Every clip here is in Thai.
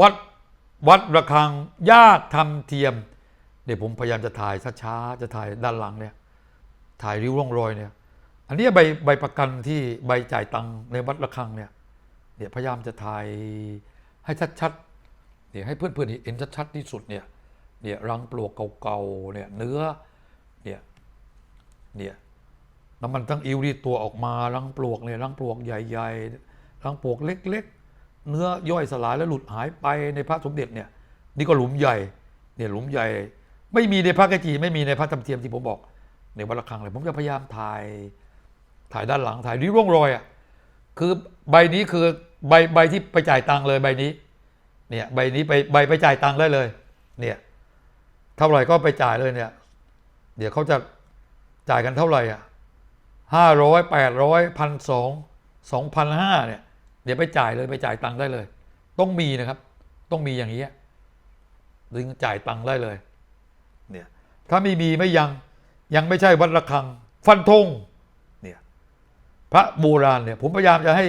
วัดวัดระฆังยากทำเทียมเนี่ยผมพยายามจะถ่ายช้าๆจะถ่ายด้านหลังเนี่ย ถ่ายริ้วร่องรอยเนี่ย อันนี้ใบใบประกันที่ใบจ่ายตังค์ในวัดระฆังเนี่ยเนี่ยพยายามจะถ่ายให้ชัดๆเนี่ยวให้เพื่อนๆเห็นชัดๆที่สุดเนี่ยเนี่ยรังปลวกเก่าๆเนี่ยเนื้อเนี่ยเนี่ยน้ำมันตั้งอิวรีดตัวออกมารังปลวกเนี่ยรังปลวกใหญ่ๆรังปลวกเล็กๆ เนื้อย่อยสลายแล้วหลุดหายไปในพระสมเด็จเนี่ยนี่ก็หลุมใหญ่เนี่ยหลุมใหญ่ ไม่มีในพระกจีไม่มีในพระจำเทียมที่ผมบอก ในวัดระฆังเลยผมจะพยายามถ่ายถ่ายด้านหลังถ่ายริ้วร่องรอยอะคือใบนี้คือใบใบที่ไปจ่ายตังค์เลยใบนี้เนี่ยใบนี้ไปใบไปจ่ายตังค์ได้เลยเนี่ยเท่าไหร่ก็ไปจ่ายเลยเนี่ยเดี๋ยวเขาจะจ่ายกันเท่าไหร่อะห้าร้อยแปดร้อยพันสองสองพันห้าเนี่ย ดี๋ยวไปจ่ายเลยไปจ่ายตังค์ได้เลย ต้องมีนะครับ ต้องมีอย่างนี้ถึงจ่ายตังค์ได้เลย เนี่ย ถ้าไม่มีไม่ยัง ยังไม่ใช่วัดระฆัง ฟันธงเนี่ยพระโบราณเนี่ย ผมพยายามจะให้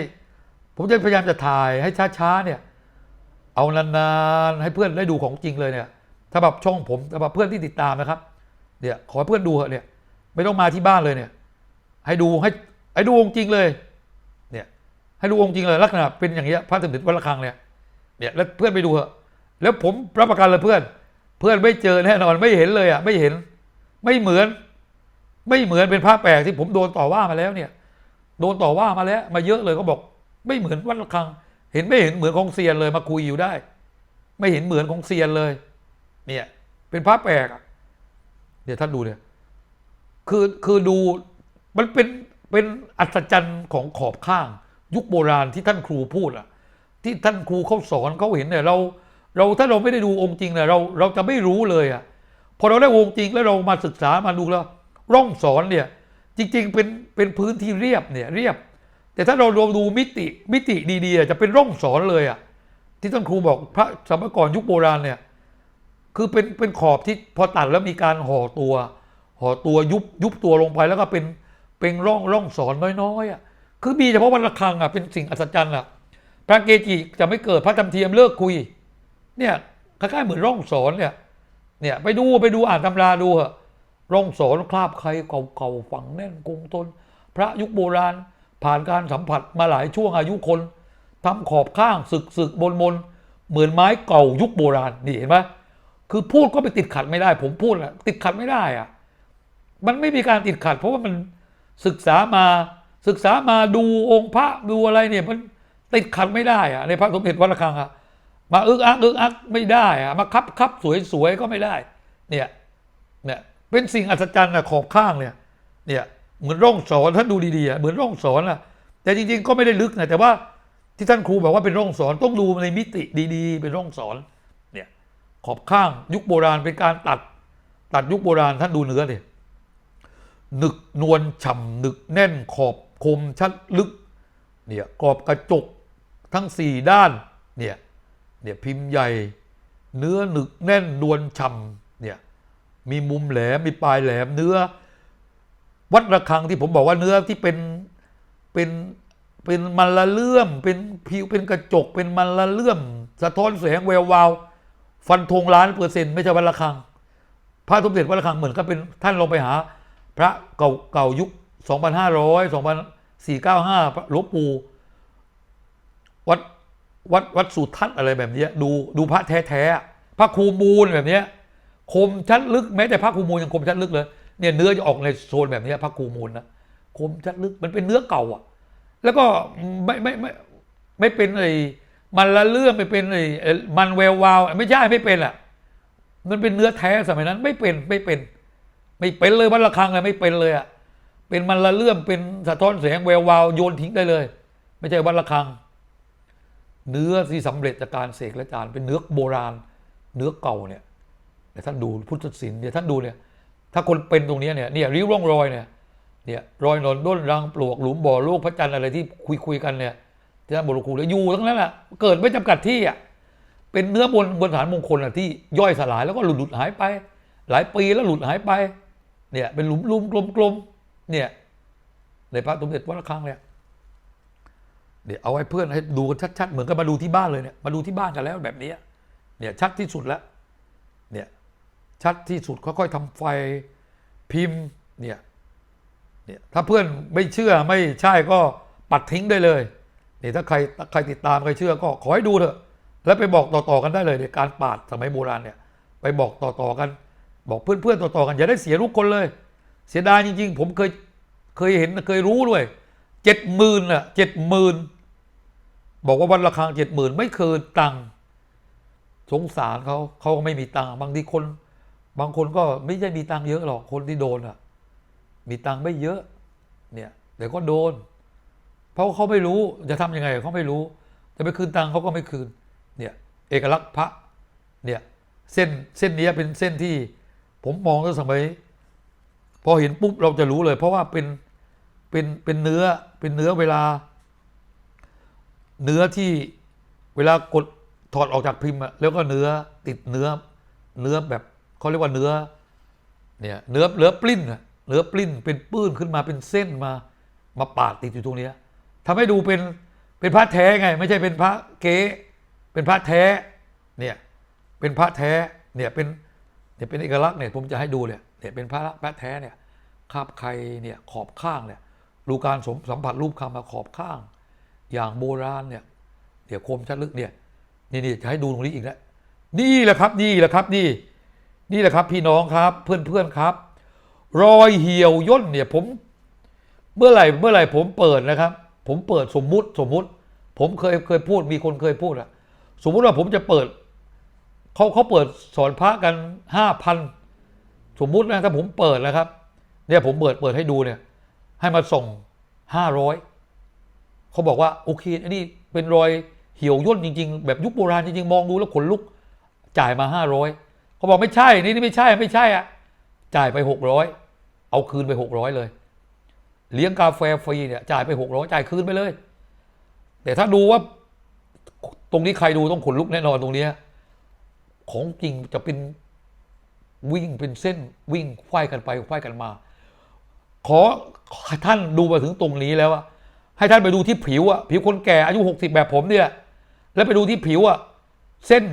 ผมจะพยายามจะถ่ายให้ช้าๆเนี่ย เอานานๆให้เพื่อนได้ดูของจริงเลยเนี่ยถ้าแบบช่องผมสำหรับเพื่อนที่ติดตามนะครับเนี่ยขอให้เพื่อนดูเถอะเนี่ย ไม่ต้องมาที่บ้านเลยเนี่ย ให้ดูให้ให้ดูองค์จริงเลยเนี่ย ให้ดูองค์จริงเลยลักษณะเป็นอย่างเงี้ยพระสมเด็จวัดระฆังเนี่ยเนี่ยแล้วเพื่อนไปดูเถอะแล้วผมรับประกันเลยเพื่อน เพื่อนไม่เจอแน่นอนไม่เห็นเลยอะไม่เห็น ไม่เหมือน ไม่เหมือนเป็นพระแปลกที่ผมโดนต่อว่ามาแล้วเนี่ย โดนต่อว่ามาแล้ว มาเยอะเลยก็บอก ไม่เหมือนวัดระฆัง เห็นไม่เห็นเหมือนของเซียนเลยมาคุยอยู่ได้ ไม่เห็นเหมือนของเซียนเลย เนี่ย เป็นพระแปลกอะเนี่ยวท่านดูเนี่ยคือคือดูมันเป็นเป็นอัศจรรย์ของขอบข้าง ยุคโบราณที่ท่านครูพูดอะที่ท่านครูเขาสอนเขาเห็นเนี่ยเรา เราถ้าเราไม่ได้ดูองค์จริงเนี่ยเราเราจะไม่รู้เลยอะพอเราได้องค์จริงแล้วเรามาศึกษามาดูแล้ว ร่องสอนเนี่ยจริง ๆ เป็นเป็นพื้นที่เรียบเนี่ยเรียบ แต่ถ้าเราลองดูมิติมิติดีๆจะเป็นร่องสอนเลยอะที่ท่านครูบอกพระสมัยก่อนยุคโบราณเนี่ยคือเป็นเป็นขอบที่พอตัดแล้วมีการห่อตัว ห่อตัวยุบยุบตัวลงไปแล้วก็เป็นเป็นร่องร่องสอนน้อยๆอะ คือมีเฉพาะวันละครังอะเป็นสิ่งอัศจรรย์อะพระเกจิจะไม่เกิดพระจำเทียมเลิกคุย เนี่ยคล้ายๆเหมือนร่องสอนเนี่ยเนี่ยไปดูไปดูอ่านตำราดูเหอะร่องสอนคราบใครเก่าๆฝังแน่นคงทนพระยุคโบราณผ่านการสัมผัสมาหลายช่วงอายุคนทำขอบข้างสึกสึกบนบนเหมือนไม้เก่ายุคโบราณนี่เห็นไหมคือพูดก็ไปติดขัดไม่ได้ ผมพูดแหละติดขัดไม่ได้อะมันไม่มีการติดขัด เพราะว่ามันศึกษามา ศึกษามาดูองค์พระดูอะไรเนี่ยมันติดขัดไม่ได้อะในพระสมเด็จวัดระฆังอะมาอึกอักอึกอักไม่ได้อะมาคับคับสวยสวยก็ไม่ได้ เนี่ยเนี่ยเป็นสิ่งอัศจรรย์อะขอบข้างเนี่ยเนี่ยเหมือนร่องสอนท่านดูดีๆอะเหมือนร่องสอนอะแต่จริงๆก็ไม่ได้ลึกนะแต่ว่าที่ท่านครูบอกว่าเป็นร่องสอนต้องดูในมิติดีๆ เป็นร่องสอนเนี่ยขอบข้างยุคโบราณเป็นการตัดตัดยุคโบราณท่านดูเนื้อดิหนึกนวลฉ่ำหนึกแน่นขอบ คมชัดลึกเนี่ยกรอบกระจกทั้งสี่ด้านเนี่ยเนี่ยพิมพ์ใหญ่ เนื้อหนึกแน่นนวลฉ่ำเนี่ยมีมุมแหลมมีปลายแหลมเนื้อ วัดระฆังที่ผมบอกว่าเนื้อที่เป็นเป็นเป็นมันละเลื่อม เป็นผิวเป็นกระจก เป็นมันละเลื่อม สะท้อนแสงแวววาวฟันธงล้านเปอร์เซ็นต์ไม่ใช่วัดระฆังพระสมเด็จวัดระฆังเหมือนกับเป็นท่านลงไปหา พระเก่าเก่ายุค 2,500 2,495พระหลวงปู่วัดวัดวัดสุทัศน์อะไรแบบนี้ดูดูพระแท้ๆพระครูมูลแบบนี้คมชัดลึกแม้แต่พระครูมูลยังคมชัดลึกเลยเนี่ยเนื้อจะออกในโซนแบบนี้พระครูมูลนะคมชัดลึกมันเป็นเนื้อเก่าอะ แล้วก็ไม่ไม่ไม่ไม่เป็นไอ้มันละเลื่อมไม่เป็นไอ้ไอ้มันแวววาวไม่ใช่ไม่เป็นอะมันเป็นเนื้อแท้สมัยนั้น ไม่เป็นไม่เป็น ไม่เป็นเลยวัดระฆังเลยไม่เป็นเลยอะ เป็นมันละเลื่อมเป็นสะท้อนแสงแวววาวโยนทิ้งได้เลย ไม่ใช่วัดระฆัง เนื้อที่สำเร็จจากการเสกและจานเป็นเนื้อโบราณ เนื้อเก่าเนี่ยแต่ท่านดูพุทธศิลป์เนี่ยท่านดูเนี่ย ถ้าคนเป็นตรงนี้เนี่ยเนี่ยริ้วร่องรอยเนี่ยเนี่ยรอยหนอนด้นรังปลวกหลุมบ่อโลกพระจันทร์อะไรที่คุยคุยกันเนี่ยที่ท่านบอกหลวงครูเลยอยู่ทั้งนั้นแหละเกิดไม่จำกัดที่อะเป็นเนื้อบนบนฐานมงคลอะที่ย่อยสลายแล้วก็หลุดหลุดหายไป หลายปีแล้วหลุดหายไปเนี่ยเป็นหลุมลุมกลมๆ เนี่ยในพระสมเด็จวัดระฆังเนี่ยเดี๋ยวเอาให้เพื่อนให้ดูกันชัดๆเหมือนกับมาดูที่บ้านเลยเนี่ยมาดูที่บ้านกันแล้วแบบนี้เนี่ยชัดที่สุดแล้วเนี่ยชัดที่สุดค่อยๆทำไฟพิมพ์เนี่ยเนี่ยถ้าเพื่อนไม่เชื่อไม่ใช่ก็ปัดทิ้งได้เลยเนี่ยถ้าใครใครติดตามใครเชื่อก็ขอให้ดูเถอะ แล้วไปบอกต่อๆกันได้เลยในการปาดสมัยโบราณเนี่ย ไปบอกต่อๆกัน บอกเพื่อนๆต่อๆกันอย่าได้เสียทุกคนเลย เสียดายจริง ๆ ผมเคยเคยเห็นเคยรู้ด้วยเจ็ดหมื่นอะเจ็ดหมื่นบอกว่าวันละครังเจ็ดหมื่นไม่คืนตังค์สงสารเขาเขาก็ไม่มีตังค์บางทีคน บางคนก็ไม่ใช่มีตังค์เยอะหรอกคนที่โดนอะมีตังค์ไม่เยอะเนี่ยเดี๋ยวก็โดน เพราะเขาไม่รู้จะทำยังไงเขาไม่รู้จะไปคืนตังค์เขาก็ไม่คืนเนี่ยเอกลักษณ์พระเนี่ยเส้นเส้นนี้เป็นเส้นที่ผมมองตั้งสมัย พอเห็นปุ๊บเราจะรู้เลย เพราะว่าเป็นเป็นเป็นเนื้อเป็นเนื้อเวลา เนื้อที่เวลากดถอดออกจากพิมพ์แล้วก็เนื้อติดเนื้อ เนื้อแบบเขาเรียกว่าเนื้อเนี่ยเนื้อเนื้อปลิ้นเนื้อปลิ้นเป็นปื้นขึ้นมาเป็นเส้นมามาปาดติดอยู่ตรงนี้ยทำให้ดูเป็นเป็นพระแท้ไง ไม่ใช่เป็นพระเก๊เป็นพระแท้เนี่ยเป็นพระแท้เนี่ยเป็นเนี่ยเป็นเอกลักษณ์เนี่ยผมจะให้ดูเนี่ย เนี่ยเป็นพระพระแท้เนี่ยคาบใครเนี่ยขอบข้างเนี่ยดูการสมสัมผัสรูปคำมาขอบข้าง อย่างโบราณเนี่ยเดี๋ยวคมชัดลึกเนี่ยนี่นี่จะให้ดูตรงนี้อีกแล้วนี่แหละครับนี่แหละครับนี่ นี่แหละครับพี่น้องครับเพื่อนเพื่อนครับ รอยเหี่ยวย่นเนี่ยผม เมื่อไหร่เมื่อไหร่ผมเปิดนะครับ ผมเปิดสมมุติสมมุติ ผมเคยเคยพูดมีคนเคยพูดอะสมมุติว่าผมจะเปิดเขาเขาเปิดสอนพระกันห้าพัน สมมุตินะถ้าผมเปิดนะครับ เนี่ยผมเปิดเปิดให้ดูเนี่ย ให้มาส่งห้าร้อยเขาบอกว่าโอเคอันนี้เป็นรอยเหี่ยวย่นจริง ๆ แบบยุคโบราณจริงๆ มองดูแล้วขนลุกจ่ายมาห้าร้อยเขาบอกไม่ใช่นี่นี่ไม่ใช่ไม่ใช่อะจ่ายไปหกร้อยเอาคืนไปหกร้อยเลย เลี้ยงกาแฟฟรีเนี่ยจ่ายไปหกร้อยจ่ายคืนไปเลย แต่ถ้าดูว่าตรงนี้ใครดูต้องขนลุกแน่นอนตรงเนี้ยของจริงจะเป็น วิ่งเป็นเส้นวิ่งไขว้กันไปไขว้กันมา ขอท่านดูมาถึงตรงนี้แล้วอะให้ท่านไปดูที่ผิวอะผิวคนแก่อายุหกสิบแบบผมเนี่ยแล้วไปดูที่ผิวอะเส้น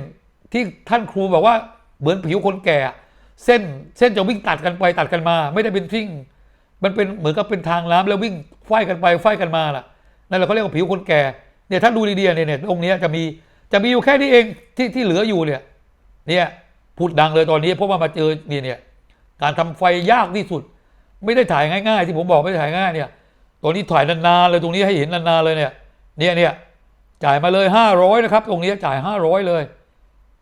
ที่ท่านครูบอกว่าเหมือนผิวคนแก่ เส้นเส้นจะวิ่งตัดกันไปตัดกันมา ไม่ได้เป็นทิ้งมันเป็นเหมือนกับเป็นทางน้ำแล้ววิ่งไฟกันไปไฟกันมาล่ะนั่นแหละเขาเรียกว่าผิวคนแก่เนี่ยท่านดูดีๆเนี่ยเนี่ยองค์นี้จะมีจะมีอยู่แค่นี้เองที่ที่เหลืออยู่เนี่ยเนี่ย พูดดังเลยตอนนี้เพราะว่ามาเจอเนี่ยเนี่ยการทำไฟยากที่สุด ไม่ได้ถ่ายง่าย ๆ ที่ผมบอกไม่ได้ถ่ายง่ายเนี่ยตอนนี้ถ่ายนานๆเลยตรงนี้ให้เห็นนานๆเลยเนี่ย เนี่ยเนี่ยจ่ายมาเลยห้าร้อยนะครับ ตรงนี้จ่ายห้าร้อยเลย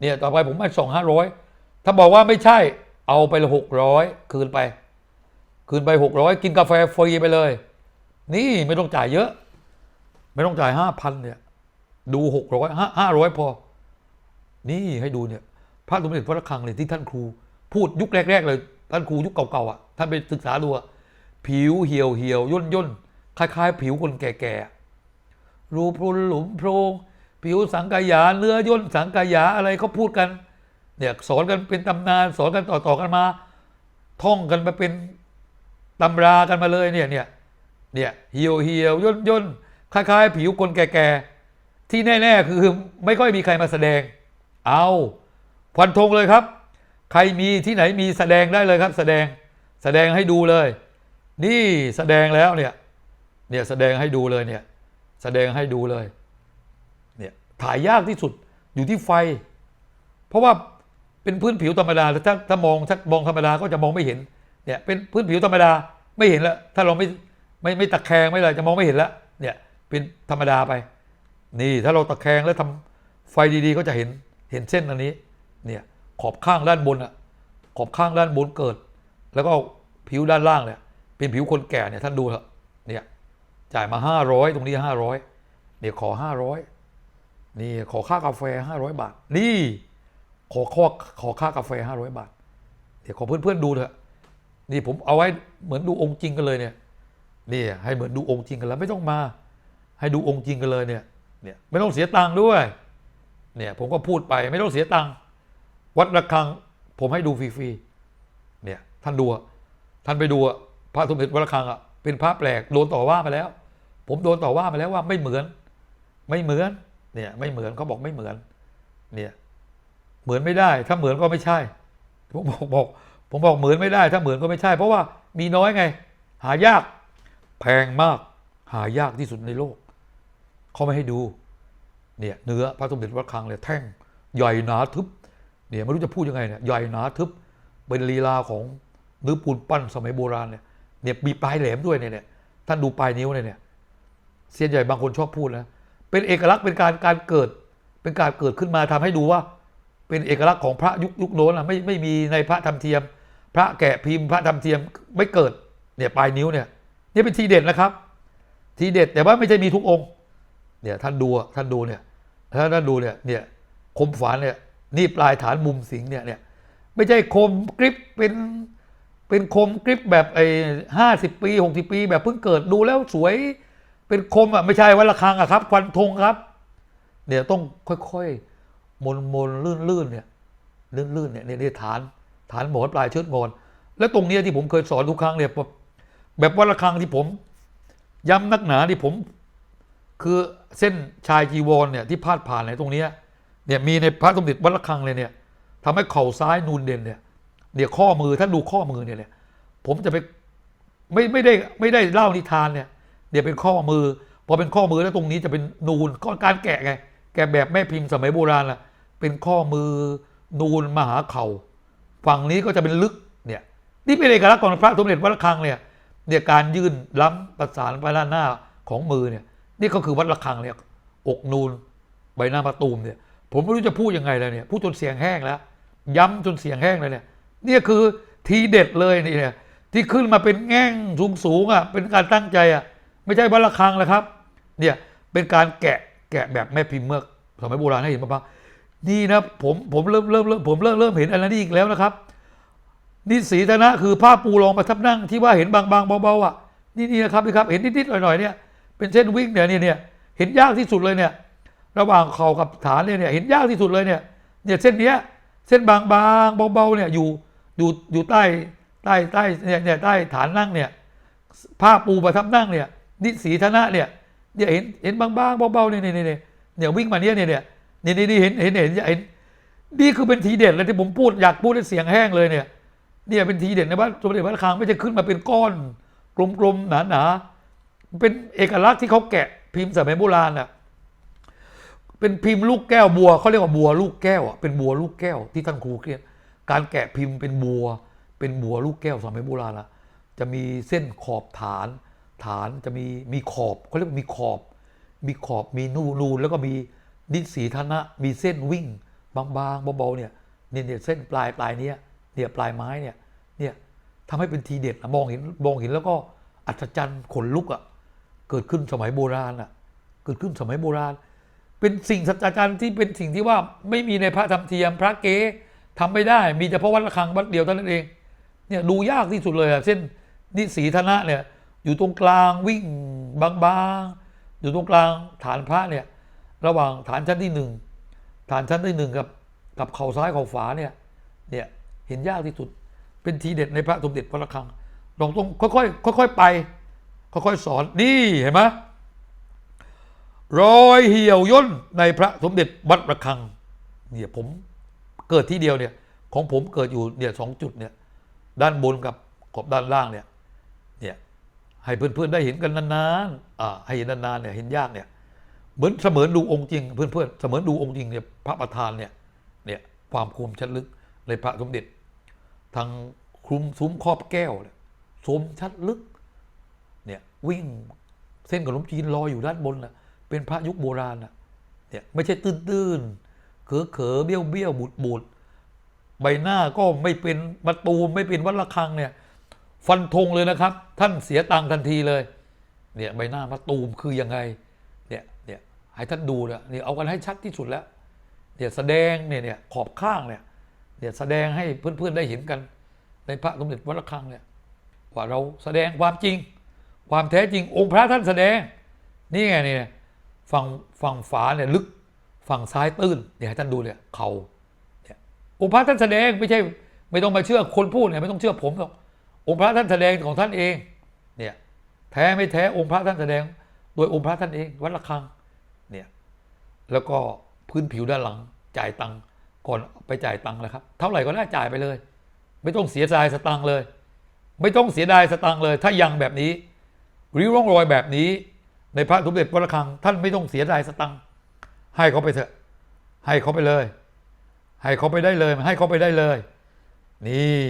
เนี่ยต่อไปผมให้ส่งห้าร้อยถ้าบอกว่าไม่ใช่เอาไปละหกร้อยคืนไป คืนไปหกร้อยกินกาแฟฟรีไปเลย นี่ไม่ต้องจ่ายเยอะ ไม่ต้องจ่ายห้าพันเนี่ย ดูหกร้อยห้าห้าร้อยพอ นี่ให้ดูเนี่ย พระสมเด็จพระระฆังเลยที่ท่านครู พูดยุคแรก ๆ เลย ท่านครูยุคเก่าๆอะท่านไปศึกษาดูอะผิวเหี่ยวเหี่ยวย่นย่นคล้าย ๆ ผิวคนแก่ๆรูพรุนหลุมโพรงผิวสังกายาเนื้อย่นสังกายาอะไรเขาพูดกันเนี่ยสอนกันเป็นตำนานสอนกันต่อๆกันมา ท่องกันมาเป็นตำรากันมาเลยเนี่ยเนี่ยเนี่ยเหี่ยวเหี่ยวย่นย่นคล้าย ๆ ผิวคนแก่ๆที่แน่ ๆ คือไม่ค่อยมีใครมาแสดง เอา ฟันธงเลยครับ ใครมีที่ไหนมีแสดงได้เลยครับ แสดงแสดงให้ดูเลย นี่แสดงแล้วเนี่ยเนี่ยแสดงให้ดูเลยเนี่ยแสดงให้ดูเลยเนี่ยถ่ายยากที่สุดอยู่ที่ไฟ เพราะว่าเป็นพื้นผิวธรรมดาถ้าถ้ามองถ้ามองธรรมดาก็จะมองไม่เห็นเนี่ยเป็นพื้นผิวธรรมดาไม่เห็นแล้วถ้าเราไม่ไม่ไม่ตะแคงไม่อะไรจะมองไม่เห็นแล้วเนี่ยเป็นธรรมดาไป นี่ถ้าเราตะแคงแล้วทำไฟดีๆ ก็จะเห็นเห็นเส้นอันนี้ เนี่ยขอบข้างด้านบนอะขอบข้างด้านบนเกิด แล้วก็ผิวด้านล่างเนี่ยเป็นผิวคนแก่เนี่ยท่านดูเถอะเนี่ยจ่ายมาห้าร้อยตรงนี้ห้าร้อยเนี่ยขอห้าร้อยนี่ขอค่ากาแฟห้าร้อยบาท นี่ขอข้อขอค่ากาแฟห้าร้อยบาทเดี๋ยวขอเพื่อนๆดูเถอะนี่ผมเอาไว้เหมือนดูองค์จริงกันเลยเนี่ยนี่ให้เหมือนดูองค์จริงกันแล้วไม่ต้องมา ให้ดูองค์จริงกันเลยเนี่ยเนี่ยไม่ต้องเสียตังค์ด้วยเนี่ยผมก็พูดไปไม่ต้องเสียตังค์ วัดระฆัง ผมให้ดูฟรีๆเนี่ย ท่านดูอะท่านไปดูอะพระสมเด็จวัดระฆังอะเป็นพระแปลกโดนต่อว่ามาแล้ว ผมโดนต่อว่ามาแล้วว่าไม่เหมือน ไม่เหมือน เนี่ย ไม่เหมือนเขาบอกไม่เหมือน เนี่ย เหมือนไม่ได้ ถ้าเหมือนก็ไม่ใช่ ผมบอกบอก ผมบอกเหมือนไม่ได้ ถ้าเหมือนก็ไม่ใช่ เพราะว่ามีน้อยไง หายาก แพงมาก หายากที่สุดในโลกเขาไม่ให้ดู เนี่ย เนื้อพระสมเด็จวัดระฆังเนี่ยแท่งใหญ่หนาทึบ เนี่ยไม่รู้จะพูดยังไงเนี่ยใหญ่หนาทึบเป็นลีลาของเนื้อปูนปั้นสมัยโบราณเนี่ยเนี่ยมีปลายแหลมด้วยเนี่ยเนี่ยท่านดูปลายนิ้วเนี่ยเนี่ยเซียนใหญ่บางคนชอบพูดนะเป็นเอกลักษณ์เป็นการการเกิด เป็นการเกิดขึ้นมาทำให้ดูว่า เป็นเอกลักษณ์ของพระยุคยุคโน้นนะไม่ไม่มีในพระธรรมเทียม พระแกะพิมพ์พระธรรมเทียมไม่เกิดเนี่ยปลายนิ้วเนี่ยนี่เป็นทีเด็ดนะครับ ทีเด็ดแต่ว่าไม่ใช่มีทุกองค์เนี่ยท่านดูท่านดูเนี่ยถ้าท่านดูเนี่ยเนี่ยคมฝานเนี่ย นี่ปลายฐานมุมสิงเนี่ยเนี่ยไม่ใช่คมกริปเป็นเป็นคมกริปแบบไอ้ห้าสิบปีหกสิบปี แบบเพิ่งเกิดดูแล้วสวย เป็นคมอะไม่ใช่วันละครังอะครับควันธงครับ เนี่ยต้องค่อยๆมนมนลื่นลื่นๆเนี่ยลื่นลื่นๆเนี่ยเนี่ยฐานฐานหมอนปลายเชิดงอนแล้วตรงเนี้ยที่ผมเคยสอนทุกครั้งเนี่ยแบบแบบวันละครังที่ผม ย้ำนักหนาที่ผม คือเส้นชายจีวรเนี่ยที่พาดผ่านในตรงเนี้ย เนี่ยมีในพระสมเด็จวัดระฆังเลยเนี่ยทำให้เข่าซ้ายนูนเด่นเนี่ยเนี่ยข้อมือท่านดูข้อมือเนี่ยเนี่ยผมจะไปไม่ไม่ได้ไม่ได้เล่านิทานเนี่ยเนี่ยเป็นข้อมือพอเป็นข้อมือแล้วตรงนี้จะเป็นนูนก็การแกะไงแกะแบบแม่พิมพ์สมัยโบราณล่ะเป็นข้อมือนูนมหาเข่าฝั่งนี้ก็จะเป็นลึกเนี่ยนี่เป็นเอกลักษณ์ของพระสมเด็จวัดระฆังเนี่ยเนี่ยการยื่นล้ำประสานไปด้านหน้าของมือเนี่ยนี่ก็คือวัดระฆังเนี่ยอกนูนใบหน้าประตูมเนี่ย ผมไม่รู้จะพูดยังไงเลยเนี่ยพูดจนเสียงแห้งแล้ว ย้ำจนเสียงแห้งเลยเนี่ยเนี่ยคือทีเด็ดเลยนี่เนี่ยที่ขึ้นมาเป็นแง่งสูงสูงอะเป็นการตั้งใจอะไม่ใช่วัดระฆังแล้วครับ เนี่ยเป็นการแกะแกะแบบแม่พิมพ์เมื่อสมัยโบราณให้เห็นบ้างนี่นะผมผมเริ่มเริ่มเริ่มผมเริ่มเริ่มเห็นอะไรนี่อีกแล้วนะครับนี่สีธนะคือผ้าปูรองประทับนั่งที่ว่าเห็นบางๆเบาๆอะนี่นี่นะครับนี่ครับ เห็นนิดๆหน่อยๆเนี่ยเป็นเส้นวิ่งเนี่ยเนี่ยเนี่ยเห็นยากที่สุดเลยเนี่ย ระหว่างเข่ากับฐานเนี่ยเนี่ยเห็นยากที่สุดเลยเนี่ยเนี่ยเส้นเนี้ยเส้นบางๆเบาๆเนี่ยอยู่อยู่อยู่ใต้ใต้ใต้เนี่ยเนี่ยใต้ฐานนั่งเนี่ยผ้าปูประทับนั่งเนี่ยนิสีธนะเนี่ยเนี่ยเห็นเห็นบางๆเบาๆเนี่ยเนี่ยเนี่ยเนี่ยวิ่งมาเนี่ยเนี่ยเนี่ยนี่นี่นี่เห็นเห็นเห็นเห็นนี่คือเป็นทีเด็ดเลยที่ผมพูดอยากพูดให้เสียงแห้งเลยเนี่ยเนี่ยเป็นทีเด็ดในบ้านสมเด็จพระระฆังไม่ใช่ขึ้นมาเป็นก้อนกลมๆหนาๆเป็นเอกลักษณ์ที่เขาแกะพิมพ์สมัยโบราณน่ะ เป็นพิมพ์ลูกแก้วบัวเขาเรียกว่าบัวลูกแก้วอะเป็นบัวลูกแก้วที่ท่านครูเรียนการแกะพิมพ์เป็นบัว เป็นบัวลูกแก้วสมัยโบราณละจะมีเส้นขอบฐาน ฐานจะมีมีขอบเขาเรียกว่ามีขอบ มีขอบมีนูนูนแล้วก็มีนิสีธนะ มีเส้นวิ่ง บางๆเบาๆเนี่ยเนี่ยเส้นปลายปลายเนี้ยเนี่ยปลายไม้เนี่ยเนี่ยทำให้เป็นทีเด็ดอะมองเห็นมองเห็นแล้วก็อัศจรรย์ขนลุกอะเกิดขึ้นสมัยโบราณอะเกิดขึ้นสมัยโบราณ เป็นสิ่งสัจจรรย์ที่เป็นสิ่งที่ว่าไม่มีในพระธรรมเทียม พระเก๊ทำไม่ได้ มีเฉพาะวัดระฆังวัดเดียวเท่านั้นเองเนี่ยดูยากที่สุดเลยอะเส้นนิสีธนะเนี่ยอยู่ตรงกลางวิ่งบางๆ อยู่ตรงกลางฐานพระเนี่ยระหว่างฐานชั้นที่หนึ่งฐานชั้นที่หนึ่งกับกับเข่าซ้ายเข่าฝาเนี่ยเนี่ยเห็นยากที่สุดเป็นทีเด็ดในพระสมเด็จพระระฆังลองต้องค่อยๆค่อยๆไป ค่อยๆสอนนี่เห็นไหม รอยเหี่ยวย่นในพระสมเด็จวัดระฆังเนี่ยผมเกิดที่เดียวเนี่ยของผมเกิดอยู่เนี่ยสองจุดเนี่ยด้านบนกับขอบด้านล่างเนี่ยเนี่ยให้เพื่อนๆได้เห็นกันนานๆอ่าให้เห็นนานๆเนี่ยเห็นยากเนี่ยเหมือนเสมือนดูองค์จริง เพื่อนๆเสมือนดูองค์จริงเนี่ยพระประธานเนี่ยเนี่ยความคมชัดลึกในพระสมเด็จทางคลุมซุ้มครอบแก้วเนี่ยสมชัดลึกเนี่ยวิ่งเส้นขนมจีนลอยอยู่ด้านบนน่ะ เป็นพระยุคโบราณน่ะเนี่ยไม่ใช่ตื้นตื้นเขอเขอเบี้ยวเบี้ยวบุดบุดใบหน้าก็ไม่เป็นประตูมไม่เป็นวัดระฆังเนี่ย ฟันธงเลยนะครับ ท่านเสียตังค์ทันทีเลยเนี่ยใบหน้าประตูมคือยังไงเนี่ยเนี่ยให้ท่านดูนะเนี่ยเอากันให้ชัดที่สุดแล้วเนี่ยแสดงเนี่ยเนี่ยขอบข้างเนี่ยเนี่ยแสดงให้เพื่อนๆได้เห็นกัน ในพระสมเด็จวัดระฆังเนี่ยว่าเราแสดงความจริง ความแท้จริงองค์พระท่านแสดงนี่ไงเนี่ย ฝั่งฝั่งฝาเนี่ยลึกฝั่งซ้ายตื้นเนี่ยให้ท่านดูเนี่ยเขาเนี่ยองค์พระท่านแสดงไม่ใช่ไม่ต้องมาเชื่อคนพูดเนี่ยไม่ต้องเชื่อผมหรอกองค์พระท่านแสดงของท่านเองเนี่ยแท้ไม่แท้องค์พระท่านแสดง โดยองค์พระท่านเองวัดระฆังเนี่ยแล้วก็พื้นผิวด้านหลังจ่ายตังค์ก่อนไปจ่ายตังค์แล้วครับ เท่าไหร่ก็ได้จ่ายไปเลย ไม่ต้องเสียดายสตังค์เลย ไม่ต้องเสียดายสตังค์เลย ถ้ายังแบบนี้ริ้วร่องรอยแบบนี้ ในพระสมเด็จวัดระฆัง ท่านไม่ต้องเสียดายสตังค์ให้เขาไปเถอะ ให้เขาไปเลย ให้เขาไปได้เลย ให้เขาไปได้เลย นี่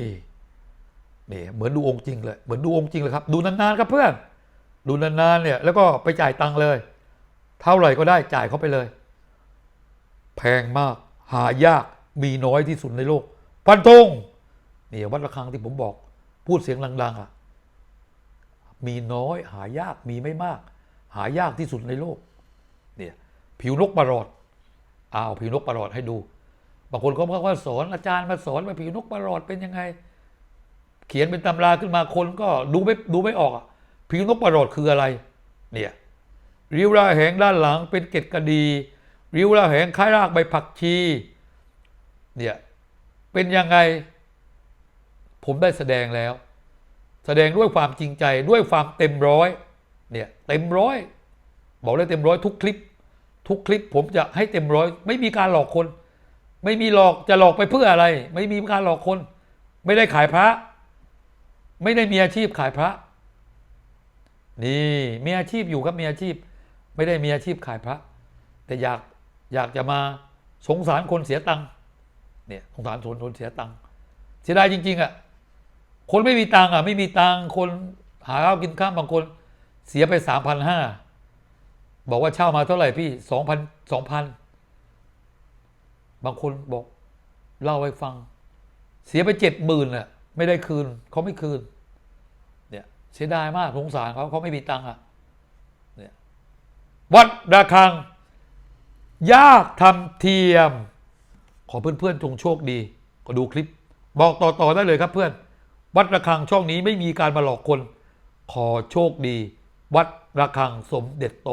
นี่เหมือนดูองค์จริงเลย เหมือนดูองค์จริงเลยครับ ดูนานๆครับเพื่อน ดูนานๆเนี่ย แล้วก็ไปจ่ายตังค์เลย เท่าไหร่ก็ได้จ่ายเขาไปเลย แพงมาก หายาก มีน้อยที่สุดในโลก พันธงนี่วัดระฆังที่ผมบอก พูดเสียงดังๆอะ มีน้อย หายาก มีไม่มาก หายากที่สุดในโลกเนี่ยผิวนกประหลอดอ้าวผิวนกประหลอดให้ดู บางคนก็บอกว่าสอนอาจารย์มาสอนว่าผิวนกประหลอดเป็นยังไง เขียนเป็นตำราขึ้นมาคนก็ดูไม่ดูไม่ออกผิวนกประหลอดคืออะไรเนี่ยริ้วราแหงด้านหลังเป็นเกล็ดกระดี ริ้วราแหงคล้ายรากใบผักชีเนี่ยเป็นยังไง ผมได้แสดงแล้ว แสดงด้วยความจริงใจด้วยความเต็มร้อย เนี่ยเต็มร้อยบอกเลยเต็มร้อยทุกคลิป ทุกคลิปผมจะให้เต็มร้อยไม่มีการหลอกคน ไม่มีหลอกจะหลอกไปเพื่ออะไร ไม่มีการหลอกคน ไม่ได้ขายพระ ไม่ได้มีอาชีพขายพระ นี่มีอาชีพอยู่ครับมีอาชีพ ไม่ได้มีอาชีพขายพระ แต่อยากอยากจะมาสงสารคนเสียตังค์เนี่ยสงสารคนคนเสียตังค์เสียดายจริง ๆอะคนไม่มีตังค์อะไม่มีตังค์คนหาข้าวกินข้ามบางคน เสียไปสามพันห้าบอกว่าเช่ามาเท่าไหร่พี่สองพันสองพันบางคนบอก เล่าให้ฟัง เสียไปเจ็ดหมื่นอะไม่ได้คืนเขาไม่คืน เนี่ยเสียดายมากสงสารเขาเขาไม่มีตังค์อะเนี่ยวัดระฆังยากทำเทียม ขอเพื่อนๆจงโชคดี ก็ดูคลิป บอกต่อๆได้เลยครับเพื่อน วัดระฆังช่องนี้ไม่มีการมาหลอกคน ขอโชคดี วัดระฆังสมเด็จโต